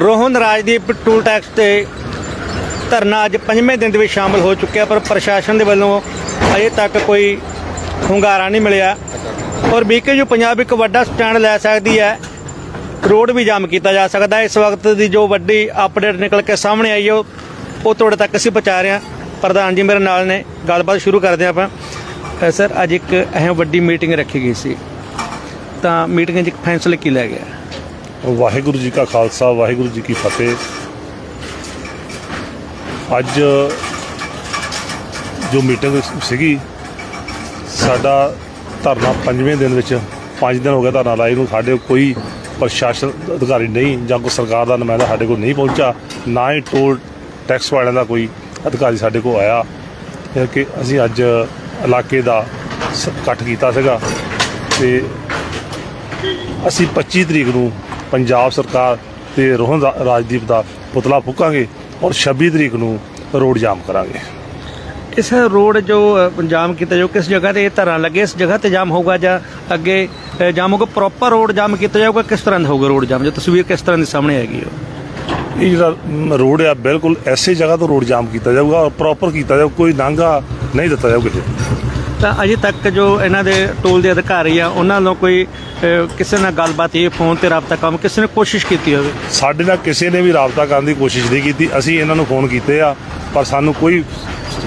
Rohan Rajdeep toll tax ਤੇ ਧਰਨਾ ਅੱਜ ਪੰਜਵੇਂ ਦਿਨ ਦੇ ਵਿੱਚ ਸ਼ਾਮਲ ਹੋ ਚੁੱਕਿਆ, ਪਰ ਪ੍ਰਸ਼ਾਸਨ ਦੇ ਵੱਲੋਂ ਅਜੇ ਤੱਕ ਕੋਈ ਹੁੰਗਾਰਾ ਨਹੀਂ ਮਿਲਿਆ। ਔਰ ਬੀਕੇਯੂ ਪੰਜਾਬ ਇੱਕ ਵੱਡਾ ਸਟੈਂਡ ਲੈ ਸਕਦੀ ਹੈ। ਰੋਡ ਵੀ ਜਾਮ ਕੀਤਾ ਜਾ ਸਕਦਾ ਇਸ ਵਕਤ ਦੀ ਜੋ ਵੱਡੀ ਅਪਡੇਟ ਨਿਕਲ ਕੇ ਸਾਹਮਣੇ ਆਈ ਉਹ ਉਹ ਤੁਹਾਡੇ ਤੱਕ ਅਸੀਂ ਪਹੁੰਚਾ ਰਹੇ ਹਾਂ। ਪ੍ਰਧਾਨ ਜੀ ਮੇਰੇ ਨਾਲ ਨੇ। ਗੱਲਬਾਤ ਸ਼ੁਰੂ ਕਰਦੇ ਹਾਂ ਆਪਾਂ। ਸਰ, ਅੱਜ ਇੱਕ ਅਹਿਮ ਵੱਡੀ ਮੀਟਿੰਗ ਰੱਖੀ ਗਈ ਸੀ। ਤਾਂ ਮੀਟਿੰਗ 'ਚ ਇੱਕ ਫੈਸਲਾ ਕੀ ਲਿਆ ਗਿਆ? ਵਾਹਿਗੁਰੂ ਜੀ ਕਾ ਖਾਲਸਾ, ਵਾਹਿਗੁਰੂ ਜੀ ਕੀ ਫਤਿਹ। ਅੱਜ ਜੋ ਮੀਟਿੰਗ ਸੀਗੀ, ਸਾਡਾ ਧਰਨਾ ਪੰਜਵੇਂ ਦਿਨ ਵਿੱਚ, ਪੰਜ ਦਿਨ ਹੋ ਗਿਆ ਧਰਨਾ ਲਾਈ ਨੂੰ, ਸਾਡੇ ਕੋਈ ਪ੍ਰਸ਼ਾਸਨ ਅਧਿਕਾਰੀ ਨਹੀਂ ਜਾਂ ਕੋਈ ਸਰਕਾਰ ਦਾ ਨੁਮਾਇੰਦਾ ਸਾਡੇ ਕੋਲ ਨਹੀਂ ਪਹੁੰਚਾ ਨਾ ਹੀ ਟੋਲ ਟੈਕਸ ਵਾਲਿਆਂ ਦਾ ਕੋਈ ਅਧਿਕਾਰੀ ਸਾਡੇ ਕੋਲ ਆਇਆ। ਕਿ ਅਸੀਂ ਅੱਜ ਇਲਾਕੇ ਦਾ ਇਕੱਠ ਕੀਤਾ ਸੀਗਾ ਤੇ ਅਸੀਂ 25 ਤਰੀਕ ਨੂੰ ਪੰਜਾਬ ਸਰਕਾਰ ਤੇ ਰੋਹਨ ਰਾਜਦੀਪ ਦਾ ਪੁਤਲਾ ਫੂਕਾਂਗੇ ਔਰ 26 ਤਰੀਕ ਨੂੰ ਰੋਡ ਜਾਮ ਕਰਾਂਗੇ। ਇਸ ਰੋਡ ਜੋ ਜਾਮ ਕੀਤਾ ਜੋ ਕਿਸ ਜਗ੍ਹਾ ਤੇ ਇਹ ਧਰਨਾ ਲੱਗੇ ਇਸ ਜਗ੍ਹਾ ਤੇ ਜਾਮ ਹੋਊਗਾ ਜਾਂ ਅੱਗੇ ਜਾਮ ਹੋਊਗਾ ਪ੍ਰੋਪਰ ਰੋਡ ਜਾਮ ਕੀਤਾ ਜਾਊਗਾ ਕਿਸ ਤਰ੍ਹਾਂ ਦਾ ਹੋਊਗਾ ਰੋਡ ਜਾਮ? ਜੋ ਤਸਵੀਰ ਕਿਸ ਤਰ੍ਹਾਂ ਦੀ ਸਾਹਮਣੇ ਆਏਗੀ ਉਹ ਇਹ ਜਿਹੜਾ ਰੋਡ ਆ ਬਿਲਕੁਲ ਐਸੇ ਜਗ੍ਹਾ ਤੋਂ ਰੋਡ ਜਾਮ ਕੀਤਾ ਜਾਊਗਾ ਔਰ ਪ੍ਰੋਪਰ ਕੀਤਾ ਜਾਊਗਾ ਕੋਈ ਨਾਂਗਾ ਨਹੀਂ ਦਿੱਤਾ ਜਾਊਗਾ ਕਿਸੇ ਤਾਂ ਅਜੇ ਤੱਕ ਜੋ ਇਹਨਾਂ ਦੇ ਟੋਲ ਦੇ ਅਧਿਕਾਰੀ ਆ ਉਹਨਾਂ ਵੱਲੋਂ ਕੋਈ ਅ, ਕਿਸੇ ਨਾਲ ਗੱਲਬਾਤ ਇਹ ਫੋਨ ਤੇ ਰਾਬਤਾ ਕੰਮ ਕਿਸੇ ਨੇ ਕੋਸ਼ਿਸ਼ ਕੀਤੀ ਹੋਵੇ? ਸਾਡੇ ਨਾਲ ਕਿਸੇ ਨੇ ਵੀ ਰਾਬਤਾ ਕਰਨ ਦੀ ਕੋਸ਼ਿਸ਼ ਨਹੀਂ ਕੀਤੀ। ਅਸੀਂ ਇਹਨਾਂ ਨੂੰ ਫੋਨ ਕੀਤੇ ਆ ਪਰ ਸਾਨੂੰ ਕੋਈ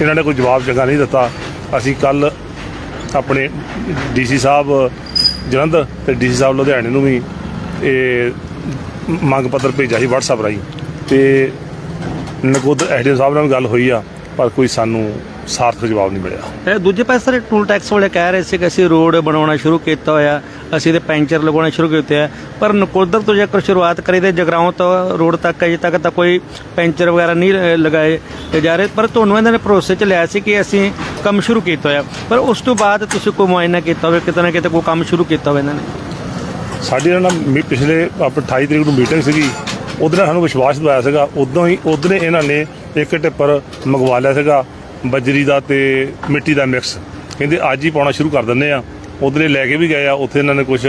ਇਹਨਾਂ ਨੇ ਕੋਈ ਜਵਾਬ ਚੰਗਾ ਨਹੀਂ ਦਿੱਤਾ। ਅਸੀਂ ਕੱਲ ਆਪਣੇ ਡੀਸੀ ਸਾਹਿਬ ਜਲੰਧਰ ਤੇ ਡੀਸੀ ਸਾਹਿਬ ਲੁਧਿਆਣੇ ਨੂੰ ਵੀ ਇਹ ਮੰਗ ਪੱਤਰ ਭੇਜਿਆ ਸੀ WhatsApp ਰਾਹੀਂ। ਤੇ ਨਕੋਦਰ ਐਸਡੀਐਮ ਸਾਹਿਬ ਨਾਲ ਵੀ ਗੱਲ ਹੋਈ ਆ ਪਰ ਕੋਈ ਸਾਨੂੰ ਸਾਰਥਕ ਜਵਾਬ ਨਹੀਂ ਮਿਲਿਆ। ਇਹ ਦੂਜੇ ਪਾਸੇ ਸਾਰੇ ਟੂਲ ਟੈਕਸ ਵਾਲੇ ਕਹਿ ਰਹੇ ਸੀ ਕਿ ਅਸੀਂ ਰੋਡ ਬਣਾਉਣਾ ਸ਼ੁਰੂ ਕੀਤਾ ਹੋਇਆ ਅਸੀਂ ਤੇ ਪੈਂਚਰ ਲਗਾਉਣਾ ਸ਼ੁਰੂ ਕੀਤੇ ਆ। ਪਰ ਨਕੋਦਰ ਤੋਂ ਜੇਕਰ ਸ਼ੁਰੂਆਤ ਕਰੀ ਤੇ ਜਗਰਾਉਂ ਤੋਂ ਰੋਡ ਤੱਕ ਅਜੇ ਤੱਕ ਤਾਂ ਕੋਈ ਪੈਂਚਰ ਵਗੈਰਾ ਨਹੀਂ ਲਗਾਏ ਜਾ ਰਹੇ। ਪਰ ਤੁਹਾਨੂੰ ਇਹਨਾਂ ਨੇ ਭਰੋਸੇ ਚ ਲਿਆ ਸੀ ਕਿ ਅਸੀਂ ਕੰਮ ਸ਼ੁਰੂ ਕੀਤਾ ਹੋਇਆ। ਪਰ ਉਸ ਤੋਂ ਬਾਅਦ ਤੁਸੀਂ ਕੋਈ ਮੁਆਇਨਾ ਕੀਤਾ ਹੋਵੇ ਕਿਤੇ ਨਾ ਕਿਤੇ ਕੋਈ ਕੰਮ ਸ਼ੁਰੂ ਕੀਤਾ ਹੋਵੇ ਇਹਨਾਂ ਨੇ। ਸਾਡੀ ਨਾਲ ਮੀ- ਪਿਛਲੇ ਆਪਣੇ 28 ਤਰੀਕ ਨੂੰ ਮੀਟਿੰਗ ਸੀਗੀ ਨਾਲ ਸਾਨੂੰ ਵਿਸ਼ਵਾਸ ਦਿਵਾਇਆ ਸੀਗਾ। ਉਦੋਂ ਹੀ ਉਦੋਂ ਇਹਨਾਂ ਨੇ ਇੱਕ ਟਿੱਪਰ ਮੰਗਵਾ ਲਿਆ ਸੀਗਾ। ਬਜਰੀ ਦਾ ਤੇ ਮਿੱਟੀ ਦਾ ਮਿਕਸ। ਕਹਿੰਦੇ ਅੱਜ ਹੀ ਪਾਉਣਾ ਸ਼ੁਰੂ ਕਰ ਦਿੰਦੇ ਆ। ਉਧਰੇ ਲੈ ਕੇ ਵੀ ਗਏ ਆ ਉੱਥੇ ਇਹਨਾਂ ਨੇ ਕੁਝ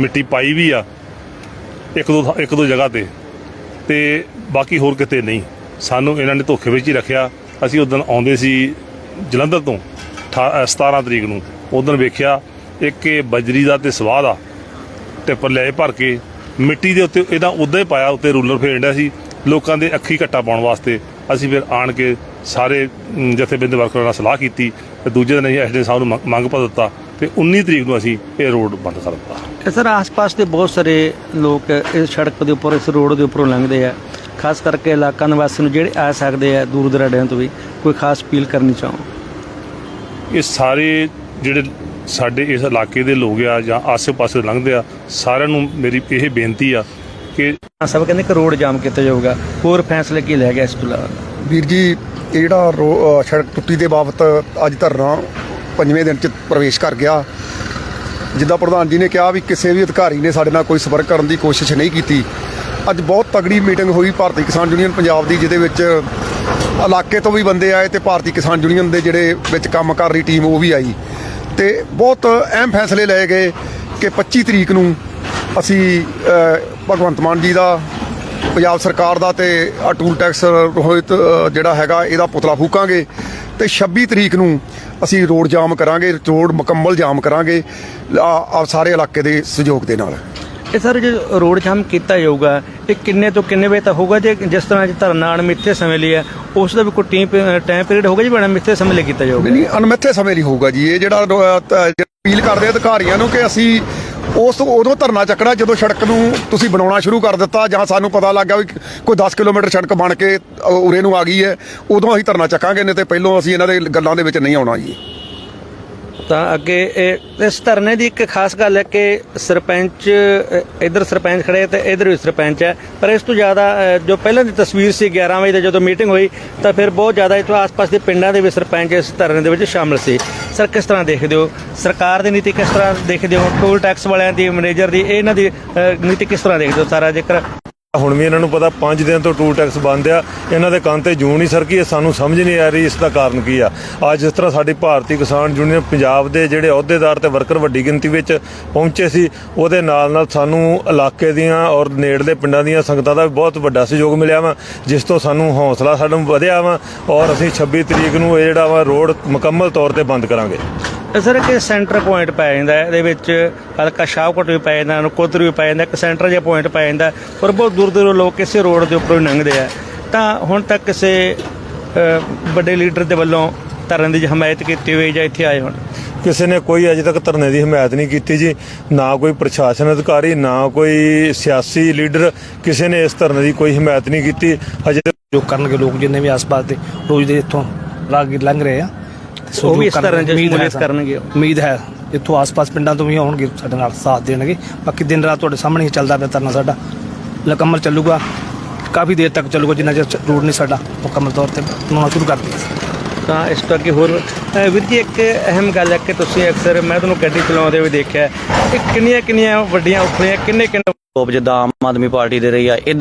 ਮਿੱਟੀ ਪਾਈ ਵੀ ਆ ਇੱਕ ਦੋ ਥਾਂ- ਇੱਕ ਦੋ ਜਗ੍ਹਾ ਤੇ। ਤੇ ਬਾਕੀ ਹੋਰ ਕਿਤੇ ਨਹੀਂ। ਸਾਨੂੰ ਇਹਨਾਂ ਨੇ ਧੋਖੇ ਵਿੱਚ ਹੀ ਰੱਖਿਆ। ਅਸੀਂ ਉਦੋਂ ਆਉਂਦੇ ਸੀ ਜਲੰਧਰ ਤੋਂ ਅਠਾ- ਅ, 17 ਤਰੀਕ ਨੂੰ। ਉਦੋਂ ਵੇਖਿਆ ਇੱਕ ਇਹ ਬਜਰੀ ਦਾ ਤੇ ਸਵਾਹ ਦਾ ਟਿੱਪਰ ਲੈ ਭਰ ਕੇ ਮਿੱਟੀ ਦੇ ਉੱਤੇ ਇਹਦਾ ਉਦਾਂ ਹੀ ਪਾਇਆ ਉੱਤੇ ਰੂਲਰ ਫੇਰਦਾ ਸੀ। ਲੋਕਾਂ ਦੇ ਅੱਖੀ ਘੱਟਾ ਪਾਉਣ ਵਾਸਤੇ ਅਸੀਂ ਫਿਰ ਆਣ ਕੇ ਸਾਰੇ ਜਥੇਬੰਦੀ ਵਰਕਰਾਂ ਨਾਲ ਸਲਾਹ ਕੀਤੀ ਤੇ ਦੂਜੇ ਦਿਨ ਅਸੀਂ ਐਸਡੀ ਸਾਹਿਬ ਨੂੰ ਮੰਗ- ਪਾ ਦਿੱਤਾ ਤੇ 19 ਤਰੀਕ ਨੂੰ ਅਸੀਂ ਇਹ ਰੋਡ ਬੰਦ ਕਰ ਦਿੱਤਾ। ਇਹ ਸਰ ਆਸ-ਪਾਸ ਦੇ ਬਹੁਤ ਸਾਰੇ ਲੋਕ ਇਸ ਸੜਕ ਦੇ ਉੱਪਰ ਇਸ ਰੋਡ ਦੇ ਉੱਪਰੋਂ ਲੰਘਦੇ ਆ। ਖਾਸ ਕਰਕੇ ਇਲਾਕਾ ਨਿਵਾਸੀ ਨੂੰ ਜਿਹੜੇ ਆ ਸਕਦੇ ਆ ਦੂਰ ਦਰਾਡਿਆਂ ਤੋਂ ਵੀ ਕੋਈ ਖਾਸ ਅਪੀਲ ਕਰਨੀ ਚਾਹੋ? ਇਹ ਸਾਰੇ ਜਿਹੜੇ ਸਾਡੇ ਇਸ ਇਲਾਕੇ ਦੇ ਲੋਕ ਆ ਜਾਂ ਆਸ-ਪਾਸੇ ਲੰਘਦੇ ਆ ਸਾਰਿਆਂ ਨੂੰ ਮੇਰੀ ਇਹ ਬੇਨਤੀ ਆ ਕਿ ਸਭ ਕਹਿੰਦੇ ਕਿ ਰੋਡ ਜਾਮ ਕੀਤਾ ਜਾਊਗਾ। ਹੋਰ ਫੈਸਲੇ ਕੀ ਲੈ ਗਿਆ ਇਸ ਤੋਂ ਇਲਾਵਾ? ਵੀਰ ਜੀ ਇਹ ਜਿਹੜਾ ਰੋ- ਅ, ਸੜਕ ਟੁੱਟੀ ਦੇ ਬਾਬਤ ਅੱਜ ਧਰਨਾ ਪੰਜਵੇਂ ਦਿਨ ਚ ਪ੍ਰਵੇਸ਼ ਕਰ ਗਿਆ। ਜਿੱਦਾਂ ਪ੍ਰਧਾਨ ਜੀ ਨੇ ਕਿਹਾ ਵੀ ਕਿਸੇ ਵੀ ਅਧਿਕਾਰੀ ਨੇ ਸਾਡੇ ਨਾਲ ਕੋਈ ਸੰਪਰਕ ਕਰਨ ਦੀ ਕੋਸ਼ਿਸ਼ ਨਹੀਂ ਕੀਤੀ। ਅੱਜ ਬਹੁਤ ਤਗੜੀ ਮੀਟਿੰਗ ਹੋਈ ਭਾਰਤੀ ਕਿਸਾਨ ਯੂਨੀਅਨ ਪੰਜਾਬ ਦੀ ਜਿਹਦੇ ਵਿੱਚ ਇਲਾਕੇ ਤੋਂ ਵੀ ਬੰਦੇ ਆਏ ਤੇ ਭਾਰਤੀ ਕਿਸਾਨ ਯੂਨੀਅਨ ਦੇ ਜਿਹੜੇ ਵਿੱਚ ਕੰਮ ਕਰ ਰਹੀ ਟੀਮ ਉਹ ਵੀ ਆਈ। ਤੇ ਬਹੁਤ ਅਹਿਮ ਫੈਸਲੇ ਲਏ ਗਏ ਕਿ 25 ਤਰੀਕ ਨੂੰ ਅਸੀਂ ਅ, ਭਗਵੰਤ ਮਾਨ ਜੀ ਦਾ ਪੰਜਾਬ ਸਰਕਾਰ ਦਾ ਤੇ ਆਹ ਟੂਲ ਟੈਕਸ ਰੋਹਿਤ ਜਿਹੜਾ ਹੈਗਾ ਇਹਦਾ ਪੁਤਲਾ ਫੂਕਾਂਗੇ ਤੇ 26 ਤਰੀਕ ਨੂੰ ਅਸੀਂ ਰੋਡ ਜਾਮ ਕਰਾਂਗੇ ਰੋਡ ਮੁਕੰਮਲ ਜਾਮ ਕਰਾਂਗੇ ਆ ਆ ਸਾਰੇ ਇਲਾਕੇ ਦੇ ਸਹਿਯੋਗ ਦੇ ਨਾਲ। ਇਹ ਸਰ ਜੇ ਰੋਡ ਜਾਮ ਕੀਤਾ ਜਾਊਗਾ ਇਹ ਕਿੰਨੇ ਤੋਂ ਕਿੰਨੇ ਵਜੇ ਤੱਕ ਹੋਊਗਾ? ਜੇ ਜਿਸ ਤਰ੍ਹਾਂ ਅੱਜ ਧਰਨਾ ਅਣਮਿੱਥੇ ਸਮੇਂ ਲਈ ਹੈ ਉਸ ਦਾ ਵੀ ਕੋਈ ਟੀਮ ਟਾਈਮ ਪੀਰੀਅਡ ਹੋਊਗਾ ਜੀ ਬੜਾ ਮਿੱਥੇ ਸਮੇਂ ਲਈ ਕੀਤਾ ਜਾਊਗਾ? ਨਹੀਂ ਅਨਮਿੱਥੇ ਸਮੇਂ ਲਈ ਹੋਊਗਾ ਜੀ ਇਹ ਜਿਹੜਾ ਅਪੀਲ ਕਰਦੇ ਆ ਅਧਿਕਾਰੀਆਂ ਨੂੰ ਕਿ ਅਸੀਂ ਉਸ ਉਦੋਂ ਧਰਨਾ ਚੱਕਣਾ ਜਦੋਂ ਸੜਕ ਨੂੰ ਤੁਸੀਂ ਬਣਾਉਣਾ ਸ਼ੁਰੂ ਕਰ ਦਿੱਤਾ ਜਾਂ ਸਾਨੂੰ ਪਤਾ ਲੱਗ ਗਿਆ ਵੀ ਕੋਈ 10 ਕਿਲੋਮੀਟਰ ਸੜਕ ਬਣ ਕੇ ਉਰੇ ਨੂੰ ਆ ਗਈ ਹੈ, ਉਦੋਂ ਅਸੀਂ ਧਰਨਾ ਚੱਕਾਂਗੇ, ਨਹੀਂ ਤੇ ਪਹਿਲੋਂ ਅਸੀਂ ਇਹਨਾਂ ਦੇ ਗੱਲਾਂ ਦੇ ਵਿੱਚ ਨਹੀਂ ਆਉਣਾ ਜੀ। ਤਾਂ ਅੱਗੇ ਇਹ ਇਸ ਧਰਨੇ ਦੀ ਇੱਕ ਖਾਸ ਗੱਲ ਹੈ ਕਿ ਸਰਪੰਚ ਅ, ਇੱਧਰ ਸਰਪੰਚ ਖੜੇ ਤੇ ਇੱਧਰ ਵੀ ਸਰਪੰਚ ਹੈ। ਪਰ ਇਸ ਤੋਂ ਜ਼ਿਆਦਾ ਜੋ ਪਹਿਲਾਂ ਦੀ ਤਸਵੀਰ ਸੀ 11 ਵਜੇ ਤੇ ਜਦੋਂ ਮੀਟਿੰਗ ਹੋਈ ਤਾਂ ਫਿਰ ਬਹੁਤ ਜ਼ਿਆਦਾ ਇਥੋਂ ਆਸ-ਪਾਸ ਦੇ ਪਿੰਡਾਂ ਦੇ ਵੀ ਸਰਪੰਚ ਇਸ ਧਰਨੇ ਦੇ ਵਿੱਚ ਸ਼ਾਮਲ ਸੀ। ਸਰ ਕਿਸ ਤਰ੍ਹਾਂ ਦੇਖਦੇ ਹੋ? ਸਰਕਾਰ ਦੀ ਨੀਤੀ ਕਿਸ ਤਰ੍ਹਾਂ ਦੇਖਦੇ ਹੋ? ਟੋਲ ਟੈਕਸ ਵਾਲਿਆਂ ਦੀ ਮੈਨੇਜਰ ਦੀ ਇਹਨਾਂ ਦੀ ਨੀਤੀ ਕਿਸ ਤਰ੍ਹਾਂ ਦੇਖਦੇ ਹੋ ਸਾਰਾ ਜੇਕਰ ਹੁਣ ਵੀ ਇਹਨਾਂ ਨੂੰ ਪਤਾ 5 ਦਿਨ ਤੋਂ ਟੂਲ ਟੈਕਸ ਬੰਦ ਆ, ਇਹਨਾਂ ਦੇ ਕੰਨ ਤੇ ਜੂੰ ਨਹੀਂ ਸਰਕੀ, ਇਹ ਸਾਨੂੰ ਸਮਝ ਨਹੀਂ ਆ ਰਹੀ, ਇਸ ਦਾ ਕਾਰਨ ਕੀ ਆ? ਅੱਜ ਜਿਸ ਤਰ੍ਹਾਂ ਸਾਡੀ ਭਾਰਤੀ ਕਿਸਾਨ ਯੂਨੀਅਨ ਪੰਜਾਬ ਦੇ ਜਿਹੜੇ ਅਹੁਦੇਦਾਰ ਤੇ ਵਰਕਰ ਵੱਡੀ ਗਿਣਤੀ ਵਿੱਚ ਪਹੁੰਚੇ ਸੀ, ਉਹਦੇ ਨਾਲ ਨਾਲ ਸਾਨੂੰ ਇਲਾਕੇ ਦੀਆਂ ਔਰ ਨੇੜਲੇ ਪਿੰਡਾਂ ਦੀਆਂ ਸੰਗਤਾਂ ਦਾ ਵੀ ਬਹੁਤ ਵੱਡਾ ਸਹਿਯੋਗ ਮਿਲਿਆ ਵਾ, ਜਿਸ ਤੋਂ ਸਾਨੂੰ ਹੌਸਲਾ ਸਾਡਾ ਵਧਿਆ ਵਾ ਔਰ ਅਸੀਂ 26 ਤਰੀਕ ਨੂੰ ਇਹ ਜਿਹੜਾ ਵਾ ਰੋਡ ਮੁਕੰਮਲ ਤੌਰ ਤੇ ਬੰਦ ਕਰਾਂਗੇ। ਸਰ ਕਿ ਸੈਂਟਰ ਪੁਆਇੰਟ ਪੈ ਜਾਂਦਾ ਹੈ। ਇਹਦੇ ਵਿੱਚ ਹਲਕਾ ਸ਼ਾਹਕੋਟ ਵੀ ਪੈ ਜਾਂਦਾ ਨਕੋਦਰ ਵੀ ਪੈ ਜਾਂਦਾ ਇੱਕ ਸੈਂਟਰ ਜਿਹਾ ਪੁਆਇੰਟ ਪੈ ਜਾਂਦਾ ਪਰ ਬਹੁਤ ਦੂਰ ਦੂਰੋਂ ਲੋਕ ਕਿਸੇ ਰੋਡ ਦੇ ਉੱਪਰੋਂ ਹੀ ਲੰਘਦੇ ਆ ਤਾਂ ਹੁਣ ਤੱਕ ਕਿਸੇ ਵੱਡੇ ਲੀਡਰ ਦੇ ਵੱਲੋਂ ਧਰਨ ਦੀ ਹਮਾਇਤ ਕੀਤੀ ਹੋਈ ਜਾਂ ਇੱਥੇ ਆਏ ਹੋਣ ਕਿਸੇ ਨੇ ਕੋਈ ਅਜੇ ਤੱਕ ਧਰਨੇ ਦੀ ਹਮਾਇਤ ਨਹੀਂ ਕੀਤੀ ਜੀ ਨਾ ਕੋਈ ਪ੍ਰਸ਼ਾਸਨ ਅਧਿਕਾਰੀ ਨਾ ਕੋਈ ਸਿਆਸੀ ਲੀਡਰ ਕਿਸੇ ਨੇ ਇਸ ਧਰਨੇ ਦੀ ਕੋਈ ਹਮਾਇਤ ਨਹੀਂ ਕੀਤੀ ਅਜੇ ਤੱਕ ਜੋ ਕਰਨਗੇ ਲੋਕ ਜਿੰਨੇ ਵੀ ਆਸ-ਪਾਸ ਦੇ ਰੋਜ਼ ਦੇ ਇੱਥੋਂ ਲੰਘ ਰਹੇ ਆ ਉਹ ਵੀ ਇਸ ਤਰ੍ਹਾਂ ਉਮੀਦ ਹੈ ਸ਼ਮੂਲੀਅਤ ਕਰਨਗੇ ਉਹ। ਉਮੀਦ ਹੈ ਇੱਥੋਂ ਆਸ-ਪਾਸ ਪਿੰਡਾਂ ਤੋਂ ਵੀ ਆਉਣਗੇ ਸਾਡੇ ਨਾਲ ਸਾਥ ਦੇਣਗੇ। ਬਾਕੀ ਦਿਨ ਰਾਤ ਤੁਹਾਡੇ ਸਾਹਮਣੇ ਹੀ ਚੱਲਦਾ ਪਿਆ ਤਰਨਾ ਸਾਡਾ। ਮੁਕੰਮਲ ਚੱਲੂਗਾ ਕਾਫੀ ਦੇਰ ਤੱਕ ਚੱਲੂਗਾ ਜਿੰਨਾ ਚਿਰ ਰੋਡ ਨਹੀਂ ਸਾਡਾ ਮੁਕੰਮਲ ਤੌਰ ਤੇ ਬਣਾਉਣਾ ਸ਼ੁਰੂ ਕਰ ਦਈਏ ਤਾਂ ਇਸ ਤੋਂ ਅੱਗੇ ਹੋਰ ਵੀਰ ਜੀ ਇੱਕ ਅਹਿਮ ਗੱਲ ਹੈ ਕਿ ਤੁਸੀਂ ਅਕਸਰ ਮੈਂ ਤੁਹਾਨੂੰ ਗੱਡੀ ਚਲਾਉਂਦੇ ਹੋਏ ਦੇਖਿਆ ਹੈ, ਕਿ ਕਿੰਨੀਆਂ ਕਿੰਨੀਆਂ ਵੱਡੀਆਂ ਉਖਲੀਆਂ ਕਿੰਨੇ ਕਿੰਨੇ ਜਿੱਦਾਂ ਆਮ ਆਦਮੀ ਪਾਰਟੀ ਦੇ ਰਹੀ ਆ ਇਦਾਂ